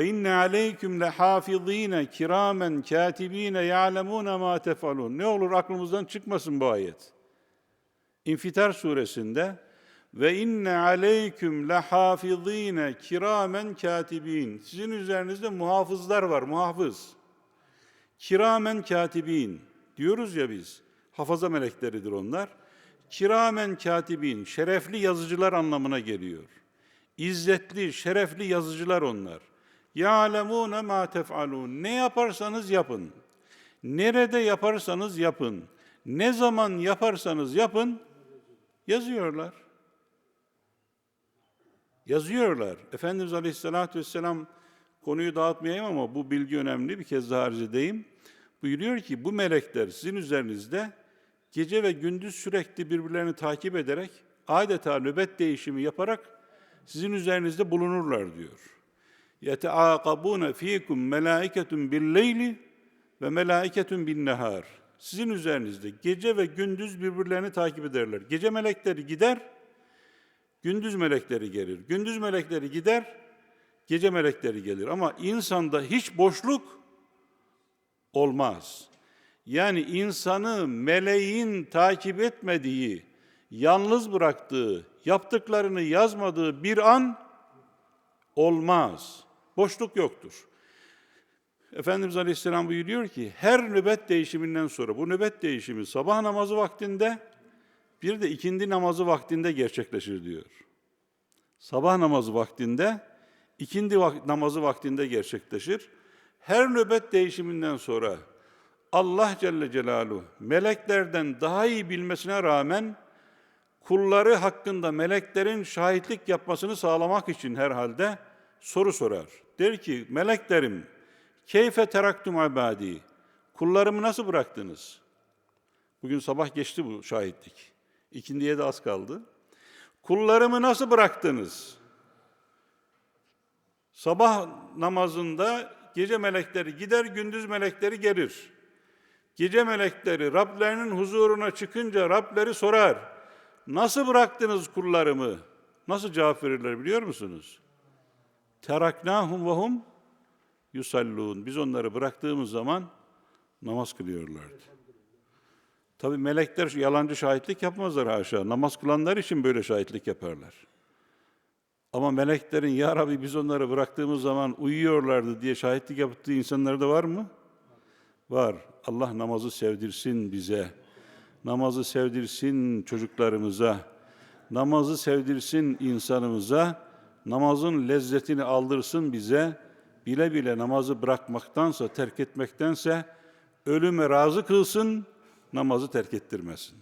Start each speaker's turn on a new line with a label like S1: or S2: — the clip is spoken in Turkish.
S1: İnne aleyküm lehafizine kiramen katibine ya'lemune ma tefalun. Ne olur aklımızdan çıkmasın bu ayet. İnfitar suresinde ve inne aleyküm lehafizine kiramen katibin. Sizin üzerinizde muhafızlar var, muhafız. Kiramen katibin diyoruz ya biz. Hafaza melekleridir onlar. Kiramen katibin, şerefli yazıcılar anlamına geliyor. İzzetli, şerefli yazıcılar onlar. Ya'lemûne mâ tef'alûn. Ne yaparsanız yapın. Nerede yaparsanız yapın. Ne zaman yaparsanız yapın, yazıyorlar. Yazıyorlar. Efendimiz Aleyhisselatü Vesselam konuyu dağıtmayayım ama bu bilgi önemli. Bir kez daha arz edeyim. Buyuruyor ki bu melekler sizin üzerinizde gece ve gündüz sürekli birbirlerini takip ederek adeta nöbet değişimi yaparak sizin üzerinizde bulunurlar diyor. يَتَعَاقَبُونَ ف۪يكُمْ مَلَائِكَةٌ بِالْلَيْلِ ve melaiketun bin nehar. Sizin üzerinizde gece ve gündüz birbirlerini takip ederler. Gece melekleri gider, gündüz melekleri gelir. Gündüz melekleri gider, gece melekleri gelir. Ama insanda hiç boşluk olmaz. Yani insanı meleğin takip etmediği, yalnız bıraktığı, yaptıklarını yazmadığı bir an olmaz. Boşluk yoktur. Efendimiz Aleyhisselam buyuruyor ki her nöbet değişiminden sonra bu nöbet değişimi sabah namazı vaktinde bir de ikindi namazı vaktinde gerçekleşir diyor. Sabah namazı vaktinde ikindi vak- namazı vaktinde gerçekleşir. Her nöbet değişiminden sonra Allah Celle Celaluhu meleklerden daha iyi bilmesine rağmen kulları hakkında meleklerin şahitlik yapmasını sağlamak için herhalde soru sorar. Der ki meleklerim keyfe teraktum ibadi kullarımı nasıl bıraktınız? Bugün sabah geçti bu şahitlik. İkindiye de az kaldı. Kullarımı nasıl bıraktınız? Sabah namazında gece melekleri gider, gündüz melekleri gelir. Gece melekleri Rablerinin huzuruna çıkınca Rableri sorar. Nasıl bıraktınız kullarımı? Nasıl cevap verirler biliyor musunuz? Teraknahum ve hum yusallun. Biz onları bıraktığımız zaman namaz kılıyorlardı. Tabi melekler yalancı şahitlik yapmazlar haşa. Namaz kılanlar için böyle şahitlik yaparlar. Ama meleklerin ya Rabbi biz onları bıraktığımız zaman uyuyorlardı diye şahitlik yaptığı insanlar da var mı? Var. Allah namazı sevdirsin bize. Namazı sevdirsin çocuklarımıza. Namazı sevdirsin insanımıza. Namazın lezzetini aldırsın bize. Bile bile namazı bırakmaktansa, terk etmektense ölüme razı kılsın, namazı terk ettirmesin.